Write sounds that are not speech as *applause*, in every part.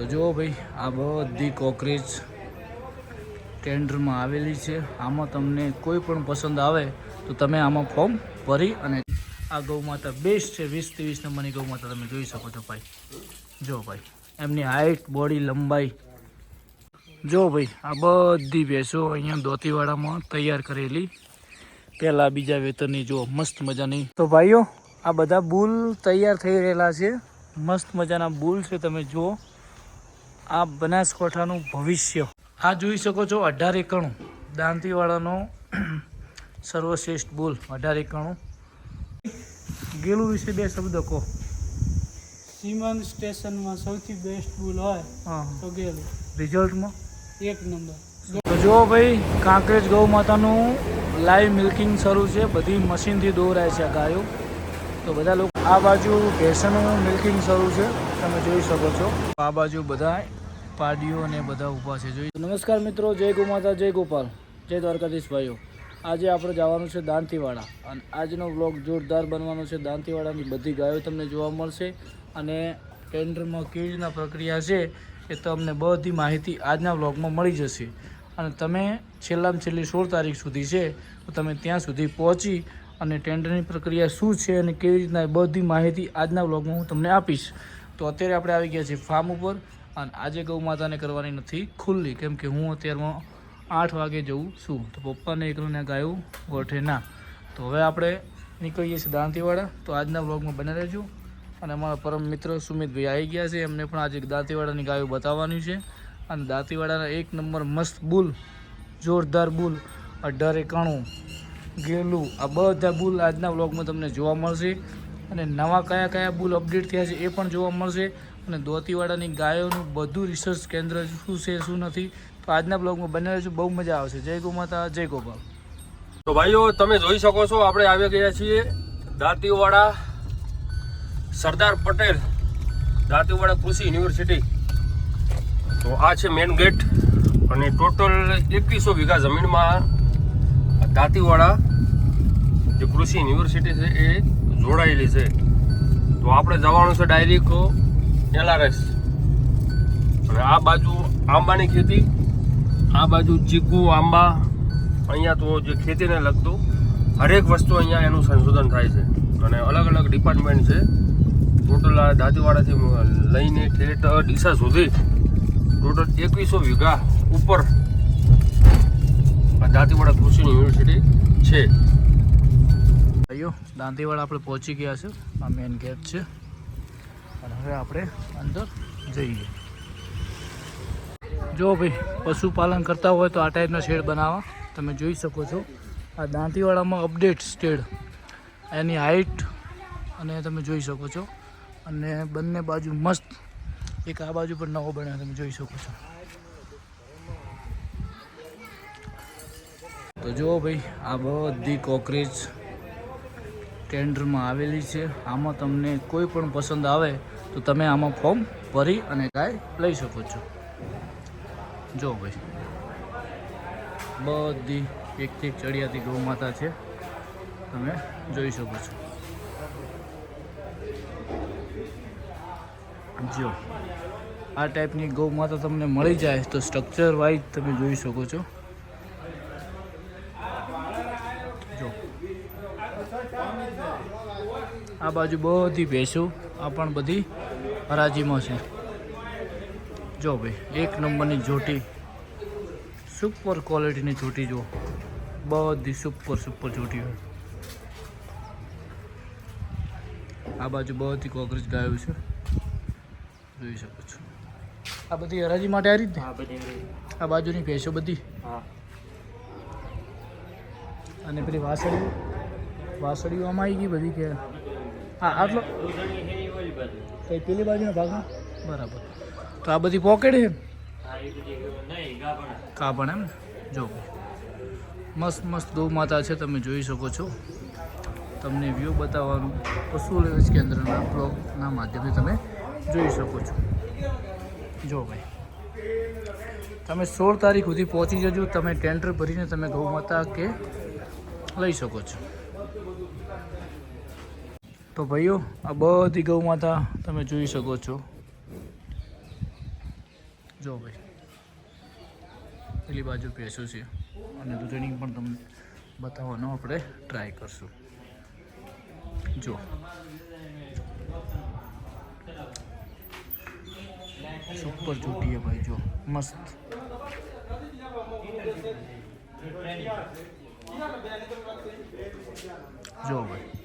તો જુઓ ભાઈ, આ બધી કોકરેજ ટેન્ડરમાં આવેલી છે. આમાં તમને કોઈ પણ પસંદ આવે તો તમે આમાં ફોર્મ ભરી અને આ ગૌ માતા બેસ્ટ છે. વીસ ત્રીસ નંબરની ગૌ માતા તમે જોઈ શકો છો ભાઈ. જો ભાઈ, એમની હાઇટ બોડી લંબાઈ. જો ભાઈ, આ બધી ભેંસો અહીંયા દોતીવાડામાં તૈયાર કરેલી. પહેલાં બીજા વેતનની જો મસ્ત મજાની. તો ભાઈઓ, આ બધા બુલ તૈયાર થઈ રહેલા છે. મસ્ત મજાના બુલ છે, તમે જુઓ. આ બનાસકાંઠાનું ભવિષ્ય. આ જોઈ શકો છો અઢાર એકણું. દાંતીવાડાનો *clears throat* સર્વશ્રેષ્ઠ બોલ અઢાર એકણું. ગેલું વિશે બે શબ્દ કહો. સીમન સ્ટેશનમાં સૌથી બેસ્ટ બોલ હોય હા. તો ગેલું. રિઝલ્ટમાં? એક નંબર. જો ભાઈ કાંકરેજ ગૌ માતાનું લાઈવ મિલ્કિંગ શરૂ છે. બધી મશીનથી દોરાય છે આ ગાયો. તો બધા લોકો આ બાજુ ભેંસનું મિલ્કિંગ શરૂ છે. તમે જોઈ શકો છો. આ બાજુ બધા પાડીઓ અને બધા ઊભા છે. જોઈ નમસ્કાર મિત્રો, જય ગોમાતા જય ગોપાલ, જય દ્વારકાધીશ ભાઈઓ. આજે આપણે જવાનું છે દાંતીવાડા. અને આજનો વ્લોગ જોરદાર બનવાનો છે. દાંતીવાડાની બધી ગાયો તમને જોવા મળશે અને ટેન્ડરમાં કેવી રીતના પ્રક્રિયા છે એ તમને બધી માહિતી આજના વ્લોગમાં મળી જશે. અને તમે છેલ્લામાં છેલ્લી સોળ તારીખ સુધી છે, તો તમે ત્યાં સુધી પહોંચી અને ટેન્ડરની પ્રક્રિયા શું છે અને કેવી રીતના બધી માહિતી આજના વ્લોગમાં હું તમને આપીશ. તો અત્યારે આપણે આવી ગયા છીએ ફાર્મ ઉપર. અને આજે ગૌ માતાને કરવાની નથી ખુલ્લી, કેમ કે હું અત્યારમાં આઠ વાગે જઉં છું. તો પપ્પાને એકલું ગાયું ગોઠે ના. તો હવે આપણે નીકળીએ છીએ દાંતીવાડા તો આજના વ્લોગમાં બને રહેજો. અને અમારા પરમ મિત્ર સુમિતભાઈ આવી ગયા છે. એમને પણ આજે દાંતીવાડાની ગાયો બતાવવાની છે. અને દાંતીવાડાના એક નંબર મસ્ત બુલ, જોરદાર બુલ, અઢાર એકાણું ગેલું, આ બધા બુલ આજના વ્લોગમાં તમને જોવા મળશે. અને નવા કયા કયા બુલ અપડેટ થયા છે એ પણ જોવા મળશે. અને દોતીવાડાની ગાયોનું બધું રિસર્ચ કેન્દ્ર શું છે, શું નથી, તો આજના બ્લોગમાં બને રહેજો બહુ મજા આવશે. જય ગોમાતા જય ગોપાલ તો ભાઈઓ, તમે જોઈ શકો છો, આપણે આવી ગયા છીએ દાંતીવાડા સરદાર પટેલ દાંતીવાડા કૃષિ યુનિવર્સિટી. તો આ છે મેન ગેટ અને ટોટલ એકવીસો વીઘા જમીનમાં દાંતીવાડા જે કૃષિ યુનિવર્સિટી છે એ જોડાયેલી છે. તો આપણે જવાનું છે ડાયરેક્ટ એલઆરએસ. અને આ બાજુ આંબાની ખેતી, આ બાજુ ચીકુ, આંબા, અહીંયા તો જે ખેતીને લગતું હરેક વસ્તુ અહીંયા એનું સંશોધન થાય છે. અને અલગ અલગ ડિપાર્ટમેન્ટ છે. ટોટલ આ દાંતીવાડાથી લઈને ઠેઠ ડીસા સુધી ટોટલ એકવીસો વીઘા ઉપર આ દાંતીવાડા કૃષિ યુનિવર્સિટી છે. દાંતીવાડા આપણે પહોંચી ગયા છે. આ મેન ગેટ છે. હવે આપણે અંદર જઈએ. જો ભાઈ, પશુપાલન કરતા હોય તો આ ટાઈપના શેડ બનાવવા તમે જોઈ શકો છો. આ દાંતીવાડામાં અપડેટ સ્ટેડ એની હાઇટ અને તમે જોઈ શકો છો. અને બંને બાજુ મસ્ત. એક આ બાજુ પણ નવો બન્યો, તમે જોઈ શકો છો. તો જુઓ ભાઈ, આ બધી કોકરેજ ટેન્ડરમાં આવેલી છે. આમાં તમને કોઈ પણ પસંદ આવે તો તમે આમાં ફોર્મ ભરી અને ગાય લઈ શકો છો. જો ભાઈ. બધી એકથી એક ચડિયાતી ગૌ માતા છે. તમે જોઈ શકો છો. જો. આ ટાઈપની ગૌ માતા તમને મળી જાય તો સ્ટ્રક્ચર વાઇઝ તમે જોઈ શકો છો. આ બાજુ બધી ભેંસો આ પણ બધી હરાજીમાં છે. જો ભાઈ એક નંબરની જોટી સુપર ક્વોલિટીની જોટી જો બધી સુપર સુપર જોટી હોય. આ બાજુ બધી કોકરેજ ગાયો છે. જોઈ શકો છો. આ બધી હરાજી માટે આ રીતે આ બાજુની ભેંસો બધી? અને પેલી વાસળી વાસળીઓ આમાં આવી ગઈ બધી કે? હા આટલો? કઈ પેલી બાજુના ભાગમાં? બરાબર. તો આ બધી પોકેટ છે કાપણ એમ જો. મસ્ત મસ્ત ગૌ માતા છે તમે જોઈ શકો છો. તમને વ્યૂ બતાવવાનું પશુ લેવેજ કેન્દ્રના બ્લોગના માધ્યમથી તમે જોઈ શકો છો. જો ભાઈ. તમે સોળ તારીખ સુધી પહોંચી જજો તમે ટેન્ડર ભરીને તમે ગૌ માતા કે લઈ શકો છો. તો ભાઈઓ, આ બધી ગૌ માતા તમે જોઈ શકો છો. જો ભાઈ, પેલી બાજુ પેસો છે અને દૂધની પણ તમને બતાવવાનો આપણે ટ્રાય કરશું. જો. સુપર જોટી ભાઈ, જો. મસ્ત. જો ભાઈ.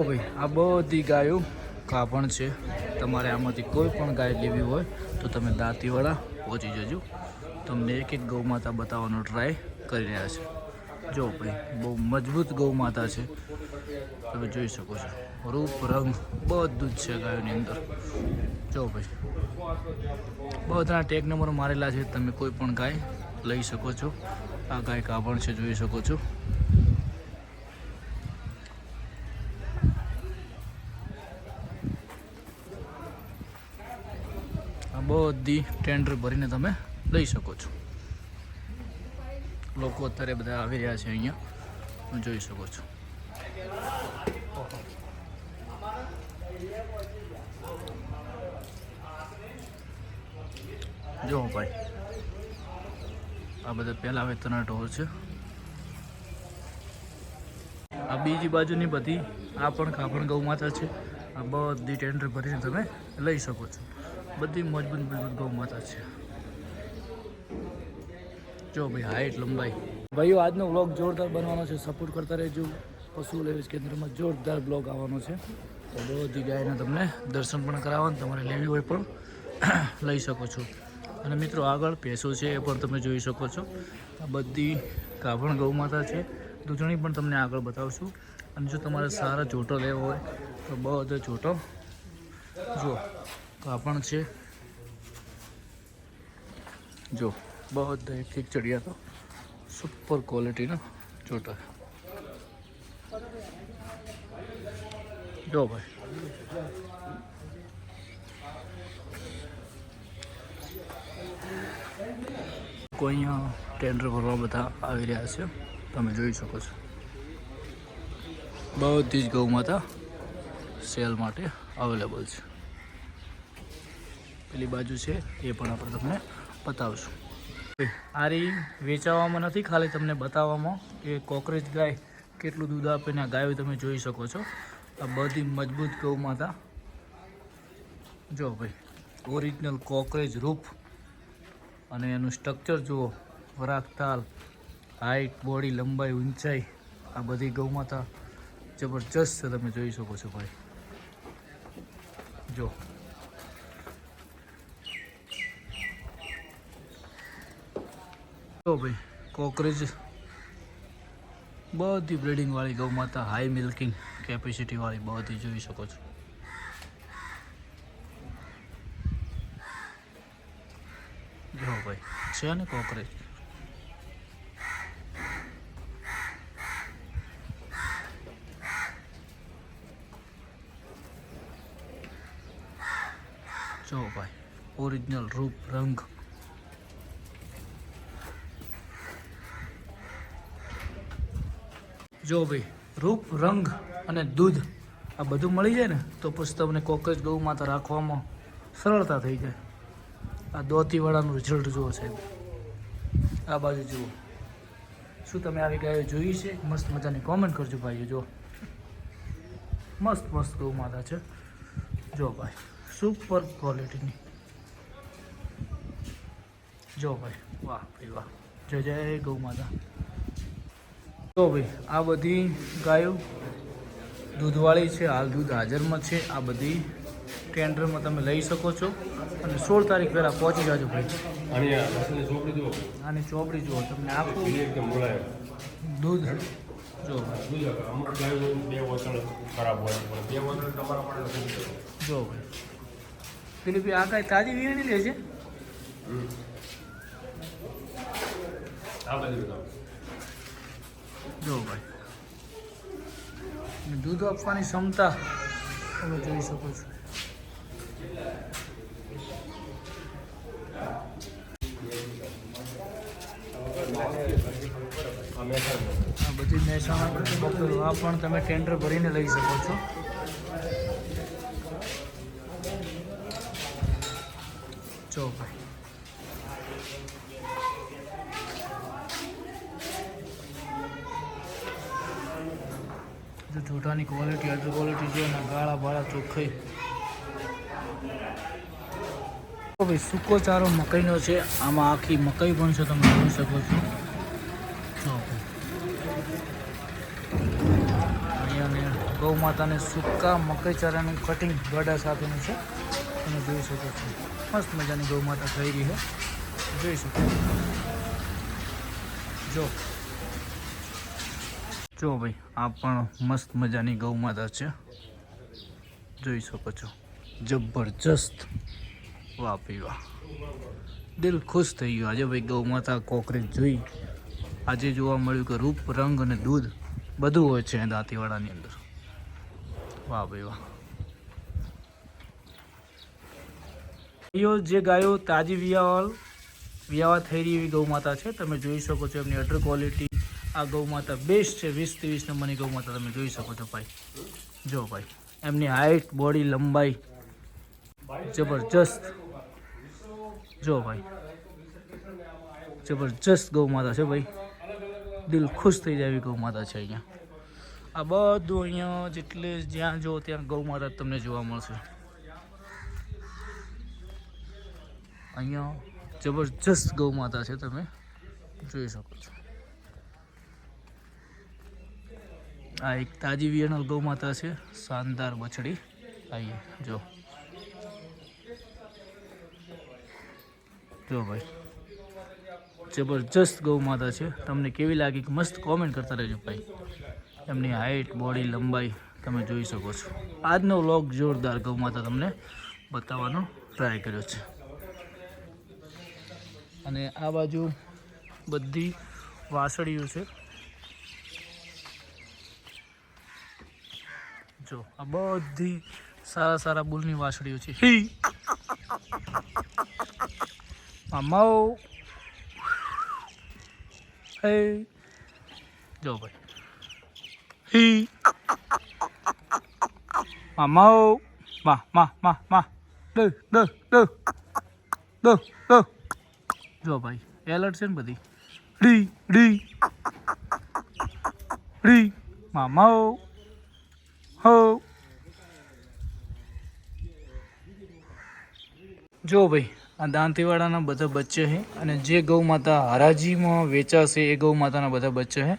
ભાઈ, આ બધી ગાયો કાપણ છે. તમારે આમાંથી કોઈ પણ ગાય લેવી હોય તો તમે દાંતીવાળા પહોંચી જજો. તમને એક એક ગૌ માતા બતાવવાનો ટ્રાય કરી રહ્યા છે. જો ભાઈ, બહુ મજબૂત ગૌ માતા છે. તમે જોઈ શકો છો. રૂપ, રંગ બધું જ છે ગાયોની અંદર. જો ભાઈ બધા ટેગ નંબર મારેલા છે. તમે કોઈ પણ ગાય લઈ શકો છો. આ ગાય કાપણ છે, જોઈ શકો છો આ બધી ટેન્ડર ભરીને તમે લઈ શકો છો. લોકો અત્યારે બધા આવી રહ્યા છે અહીંયા. જોઈ શકો છો. જો ભાઈ, આ બધા પહેલા વેતના ઢોર છે. આ બીજી બાજુની બધી આ પણ કાપણ ગૌ માતા છે. આ બધી ટેન્ડર ભરીને તમે લઈ શકો છો. બધી મજબૂત મજબૂત ગૌ માતા છે. જો ભાઈ હાઈટ લંબાઈ. ભાઈઓ, આજનો વ્લોગ જોરદાર બનવાનો છે. સપોર્ટ કરતા રહેજો. પશુ લેવીસ કેન્દ્રમાં જોરદાર બ્લોગ આવવાનો છે. તો બધી ગાયના તમને દર્શન પણ કરાવવાનું, તમારે લેવી હોય પણ *clears throat* લઈ શકો છો. અને મિત્રો, આગળ ભેંસો છે એ પણ તમે જોઈ શકો છો. આ બધી કાભણ ગૌ માતા છે. દૂધણી પણ તમને આગળ બતાવશું. અને જો તમારે સારા જોટો લેવો હોય, તો બધો જો કાપણ છે. જો બધા એક એક ચડિયા તો સુપર ક્વોલિટીના ચોટા જો ભાઈ. કોઈ અહીંયા ટેન્ડર ભરવા બધા આવી રહ્યા છે. તમે જોઈ શકો છો. બધી જ ગૌ માતા સેલ માટે અવેલેબલ છે. પેલી બાજુ છે એ પણ આપણે તમને બતાવશું. આ રી વેચાવામાં નથી ખાલી તમને બતાવવામાં કે કોકરેજ ગાય કેટલું દૂધ આપે ને આ ગાયો તમે જોઈ શકો છો. આ બધી મજબૂત ગૌ માતા. જો ભાઈ ઓરિજિનલ કોકરેજ રૂપ. અને એનું સ્ટ્રક્ચર જુઓ વરાક તાલ હાઈટ બોડી લંબાઈ ઊંચાઈ આ બધી ગૌ માતા જબરજસ્ત છે તમે જોઈ શકો છો ભાઈ. જો. જો ભાઈ કોકરેજ બધી બ્રિડિંગવાળી ગૌમાતા હાઈ મિલ્કિંગ કેપેસિટી વાળી બધી જોઈ શકો છો. જો ભાઈ, છે ને કોકરેજ જો ભાઈ ઓરિજિનલ રૂપ, રંગ જો ભાઈ, રૂપ, રંગ અને દૂધ આ બધું મળી જાય ને, તો પછી તમને કોકરેજ ગૌ માતા રાખવામાં સરળતા થઈ જાય. આ દોતીવાળાનું રિઝલ્ટ જુઓ સાહેબ. આ બાજુ જુઓ. શું તમે આવી ગાયો જોઈ છે? મસ્ત મજાની કોમેન્ટ કરજો ભાઈઓ જો મસ્ત મસ્ત ગૌ માતા છે. જો ભાઈ સુપર ક્વોલિટીની જો ભાઈ, વાહ ભાઈ, વાહ. જય જય ગૌ માતા. જો ભાઈ આ બધી ગાયો દૂધવાળી છે હાલ દૂધ હાજરમાં છે. આ બધી ટેન્ડરમાં તમે લઈ શકો છો. અને સોળ તારીખ પહેલાં પહોંચી જાજો ભાઈ. આની ચોપડી જુઓ તમને આખું દૂધ જો. જો ભાઈ. પેલી ભાઈ આ કાંઈ તાજી વીણી લે છે. જો ભાઈ. દૂધ આપવાની ક્ષમતા તમે જોઈ શકો છો. આ બધી મહેસાણા આ પણ તમે ટેન્ડર ભરીને લઈ શકો છો. જો જોટાની ક્વોલિટી અડર ક્વોલિટી છે અને ગાળા બાળા ચોખ્ખાઈ ભાઈ સૂકો ચારો મકાઈનો છે. આમાં આખી મકાઈ પણ છે, તમે જોઈ શકો છો. જો. ભાઈ ગૌ માતાને સૂકા મકાઈ ચારાનું કટિંગ ગડા સાથેનું છે. તમે જોઈ શકો છો. મસ્ત મજાની ગૌ માતા થઈ રહી છે. જોઈ શકો જો. જો ભાઈ, આ પણ મસ્ત મજાની ગૌ માતા છે. જોઈ શકો છો. જબરજસ્ત વાહ ભાઈ વાહ. દિલ ખુશ થઈ ગયું. આજે ભાઈ ગૌ માતા કોકરેજ જોઈ. આજે જોવા મળ્યું કે રૂપ, રંગ અને દૂધ બધું હોય છે દાંતીવાડાની અંદર. વાહ ભાઈ વાહ. ગાયો જે ગાયો તાજી વિયાવાલ વિયાવા થઈ રહી એવી ગૌ માતા છે. તમે જોઈ શકો છો એમની અટર ક્વોલિટી આ ગૌમાતા બેસ્ટ છે, વીસ ત્રેવીસ નંબરની ગૌમાતા તમે જોઈ શકો છો ભાઈ. જો ભાઈ, એમની હાઇટ બોડી લંબાઈ જબરજસ્ત. જો ભાઈ, જબરજસ્ત ગૌમાતા છે ભાઈ. દિલ ખુશ થઈ જાય એવી ગૌમાતા છે અહીંયા. આ બધું અહીંયા જેટલે જ્યાં જો ત્યાં ગૌમાતા તમને જોવા મળશે. અહીંયા જબરજસ્ત ગૌમાતા છે તમે જોઈ શકો છો. આ એક તાજી વિયનલ ગૌ માતા છે, શાનદાર બછડી આઈએ, જો. જો ભાઈ. જબરજસ્ત ગૌ માતા છે. તમને કેવી લાગી મસ્ત કોમેન્ટ કરતા રહેજો ભાઈ. એમની હાઇટ બોડી લંબાઈ તમે જોઈ શકો છો. આજનો વ્લોગ જોરદાર ગૌ માતા તમને બતાવવાનો ટ્રાય કર્યો છે. અને આ બાજુ બધી વાસળીઓ છે. જો, આ બધી સારા સારા બુલની વાછડીઓ છે. હી. મામાઓ હે. જો ભાઈ. હી. મામાઓ મા મા મા મા ડ ડ ડ ડ ડ જો ભાઈ, એલર્ટ છે ને બધી. ડી ડી ડી મામાઓ હો. જો ભાઈ આ દાંતીવાડાના બધા બચ્ચે છે અને જે ગૌ માતા હરાજીમાં વેચાશે એ ગૌ માતાના બધા બચ્ચે છે.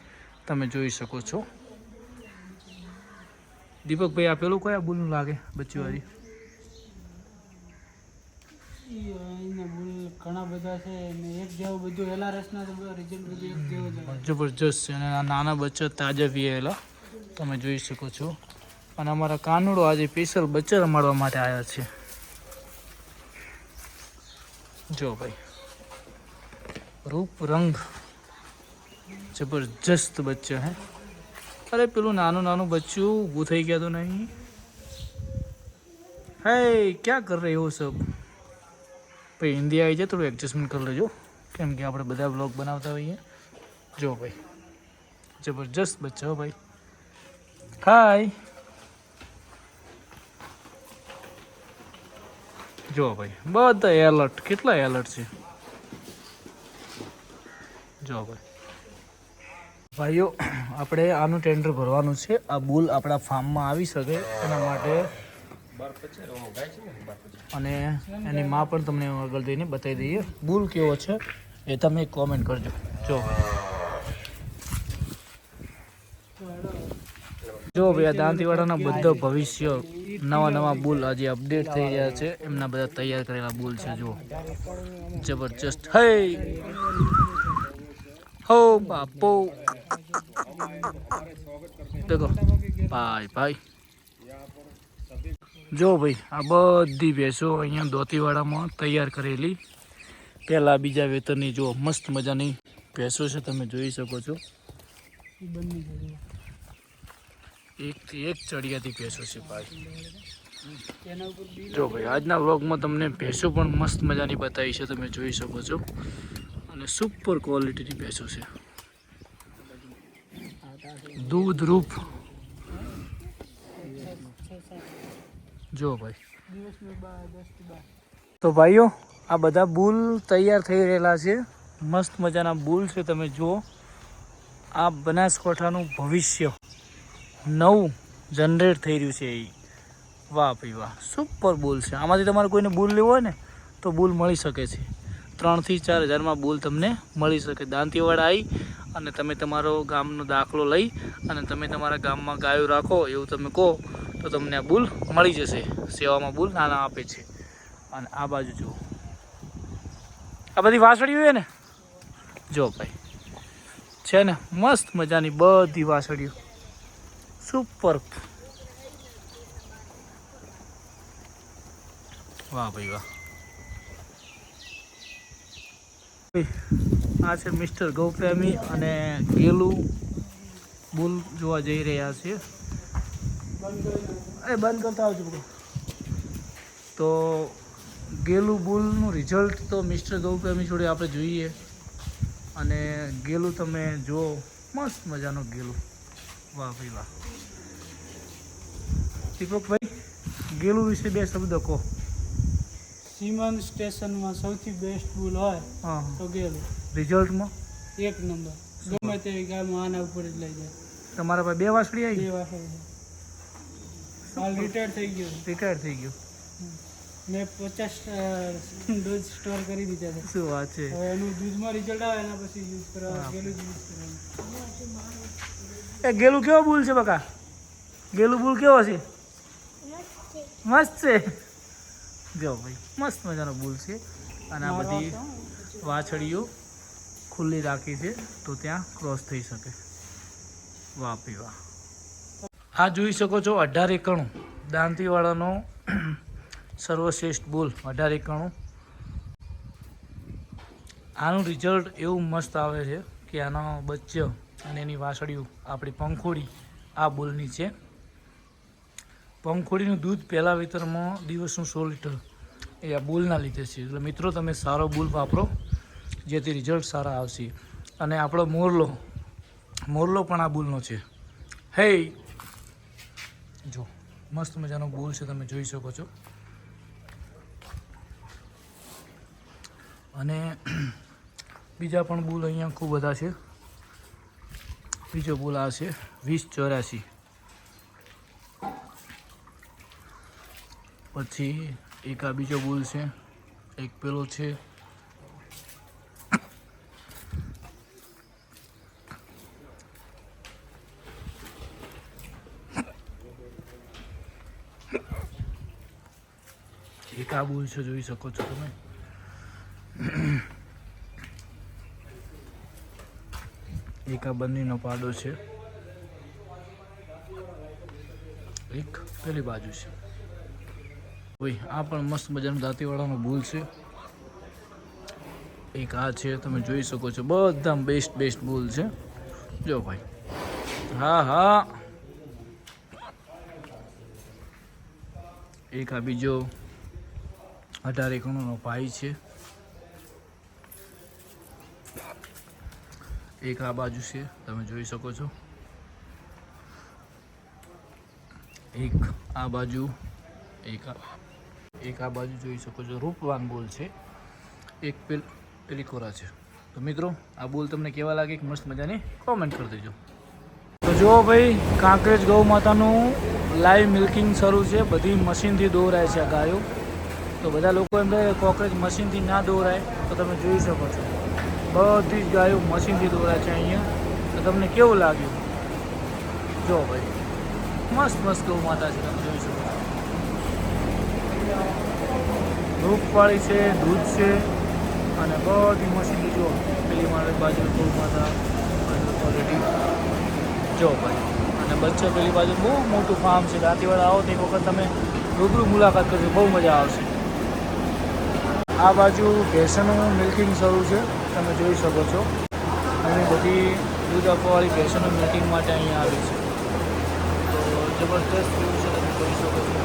તમે જોઈ શકો છો. દીપકભાઈ આપેલું કયા બુલનું લાગે બચ્ચીવાળી? ઘણા બધા છે એક જેવું બધું એલઆરએસના તો રિઝલ્ટ બધું એક જેવું જબરજસ્ત છે અને આ નાના બચ્ચા તાજા પીએલા તમે જોઈ શકો છો. અને અમારા કાનુડો આજે સ્પેશિયલ બચ્ચા રમાડવા માટે આવ્યા છે. જો ભાઈ, રૂપ, રંગ જબરજસ્ત બચ્ચો હે. અરે, પેલું નાનું નાનું બચ્ચું ઊભું થઈ ગયા તો નહીં. હે ક્યાં કર રહે હો સબ? ભાઈ હિન્દી આવી જાય, થોડું એડજસ્ટમેન્ટ કરી લેજો. કેમ કે આપણે બધા બ્લોગ બનાવતા હોઈએ. જો ભાઈ, જબરજસ્ત બચ્ચા ભાઈ. હાય જો ભાઈ, બધા એલર્ટ કેટલા એલર્ટ છે? જો ભાઈ. ભાઈઓ, આપણે આનું ટેન્ડર ભરવાનું છે. આ બુલ આપણા ફાર્મમાં આવી શકે એના માટે. અને એની માં પણ તમને આગળ દઈને બતાવી દઈએ. બુલ કેવો છે એ તમે કોમેન્ટ કરજો. જો જો ભાઈ, આ દાંતીવાડાના બધા ભવિષ્ય નવા નવા બુલ આજે અપડેટ થઈ રહ્યા છે. એમના બધા તૈયાર કરેલા બુલ છે જો જબરજસ્ત. હે! હો બાપો! દેખો ભાઈ ભાઈ. જો ભાઈ, આ બધી ભેંસો અહીંયા દોતીવાડામાં તૈયાર કરેલી. પહેલાં બીજા વેતરની જો મસ્ત મજાની ભેંસો છે, તમે જોઈ શકો છો. ઈ એકથી એક ચડિયાતી ભેંસો છે ભાઈ જો ભાઈ આજના વ્લોગમાં તમને ભેંસો પણ મસ્ત મજાની બતાવી છે તમે જોઈ શકો છો. અને સુપર ક્વોલિટીની ભેંસો છે. દૂધ રૂપ. જો ભાઈ. તો ભાઈઓ આ બધા બુલ તૈયાર થઈ રહેલા છે. મસ્ત મજાના બુલ છે તમે જુઓ. આ બનાસકાંઠાનું ભવિષ્ય. નવું જનરેટ થઈ રહ્યું છે એ. વાહ ભાઈ વાહ સુપર બુલ છે. આમાંથી તમારે કોઈને બુલ લેવો હોય ને, તો બુલ મળી શકે છે. ત્રણથી ચાર હજારમાં બુલ તમને મળી શકે. દાંતીવાડા આવી અને તમે તમારો ગામનો દાખલો લઈ અને તમે તમારા ગામમાં ગાયો રાખો એવું તમે કહો, તો તમને આ બુલ મળી જશે. સેવામાં બુલ નાના આપે છે. અને આ બાજુ જુઓ. આ બધી વાસળીઓ છે ને? જો ભાઈ, છે ને, મસ્ત મજાની બધી વાસળીઓ સુપર વાહ ભાઈ વાહ. આ છે મિસ્ટર ગૌપ્રેમી અને ગેલું બુલ જોવા જઈ રહ્યા છે. એ બંધ કરતા આવજો તો ગેલું બુલનું રિઝલ્ટ તો મિસ્ટર ગૌપ્રેમી જોડે આપણે જોઈએ. અને ગેલું તમે જુઓ મસ્ત મજાનો ગેલું. વાહ ભાઈ વાહ. દીપકભાઈ ગેલું વિશે બે શબ્દ કહો. સીમન સ્ટેશનમાં સૌથી બેસ્ટ બુલ હોય હા. તો ગેલું. રિઝલ્ટમાં? એક નંબર. ગમે તેવી ગાયમાં આના ઉપર જ લઈ જાય. તમારા પાસે બે વાસળી બે આવી વાસળ હાલ રિટાયર થઈ ગયો. રિટાયર થઈ ગયો. મેં પચાસ ડોઝ સ્ટોર કરી દીધા છે. શું વાત છે? હવે એનું દૂધમાં રિઝલ્ટ આવે એના પછી યુઝ કરવા ગેલું જ યુઝ કરવાનું. એ ગેલું કેવો ભૂલ છે બકા? ગેલું ભૂલ કેવો છે? મસ્ત છે. જો ભાઈ મસ્ત મજાનો બુલ છે. અને આ બધી વાછડીઓ ખુલ્લી રાખી છે તો ત્યાં ક્રોસ થઈ શકે. વાહ વાહ. આ જોઈ શકો છો અઢાર એકણું. દાંતીવાળાનો *clears throat* સર્વશ્રેષ્ઠ બુલ અઢાર એકણું. આનું રિઝલ્ટ એવું મસ્ત આવે છે કે આનો બચ્ચો અને એની વાસળીઓ આપણી પંખોડી આ બુલની છે. પંખોડીનું દૂધ પહેલાં વિતરમાં દિવસનું સો લીટર. એ આ બુલના લીધે છે. એટલે મિત્રો, તમે સારો બુલ વાપરો, જેથી રિઝલ્ટ સારા આવશે. અને આપણો મોરલો મોરલો પણ આ બુલનો છે. હે જો, મસ્ત મજાનો બુલ છે, તમે જોઈ શકો છો. અને બીજા પણ બુલ અહીંયા ખૂબ બધા છે. બીજો બુલ આ છે, વીસ ચોર્યાસી. પછી એક આ બીજો બુલ છે. એક પેલો છે. એક આ બુલ છે, જોઈ શકો છો તમે. એક આ બંનેનો પાડો છે. એક પેલી બાજુ છે. આ પણ મસ્ત મજાનું દાંતીવાળાનું ભૂલ છે. એક આ છે, તમે જોઈ શકો છો બધા બેસ્ટ બેસ્ટ ભૂલ છે. જો ભાઈ, હા હા. એક આ બીજો અઢાર એકણનો ભાઈ છે. એક આ બાજુ છે, તમે જોઈ શકો છો. એક આ બાજુ, એક આ. એક આ બાજુ જોઈ શકો છો, રૂપવાન બોલ છે. એક પેલ, પેલી કોરા છે. તો મિત્રો, આ બોલ તમને કેવા લાગે કે મસ્ત મજાની કોમેન્ટ કરી દેજો. તો જુઓ ભાઈ, કાંકરેજ ગૌ માતાનું લાઈવ મિલ્કિંગ શરૂ છે. બધી મશીનથી દોરાય છે આ ગાયો. તો બધા લોકો એમ કહે કોકરેજ મશીનથી ના દોરાય, તો તમે જોઈ શકો છો. બધી જ ગાયો મશીનથી દોરાય છે અહીંયા. તો તમને કેવું લાગ્યું? જો ભાઈ મસ્ત મસ્ત ગૌ માતા છે, તમે જોઈ શકો છો. રૂપવાળી છે, દૂધ છે અને બધી મશીનરી જો પેલી મારે બાજુ ગૌ માતા ઓલરેડી જો ભાઈ, અને બચ્ચો પેલી બાજુ બહુ મોટું ફાર્મ છે. દાંતીવાડા આવો તો વખત તમે રૂબરૂ મુલાકાત કરજો. બહુ મજા આવશે. આ બાજુ ભેંસનું મિલ્કિંગ શરૂ છે. તમે જોઈ શકો છો. અને બધી દૂધ આપવાવાળી ભેંસોનું મિલ્કિંગ માટે અહીંયા આવી છે. તો જબરદસ્ત વ્યૂ છે તમે જોઈ શકો છો.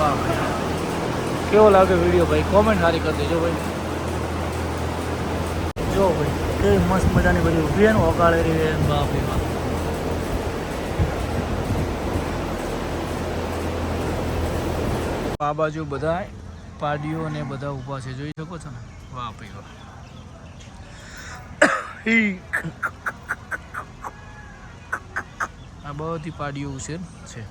વાહ. કેવો લાગે વીડિયો ભાઈ? કોમેન્ટ સારી કરી દેજો ભાઈ. જો ભાઈ, કેવી મસ્ત મજાની બધી છે ને, ઓગાળે રહી એમ બાપ આ બાજુ બધા પાડીઓ ને બધા ઊભા છે. જોઈ શકો છો ને? વાહ ભાઈ વાહ. આ બધી પાડીઓ ઉછેર છે.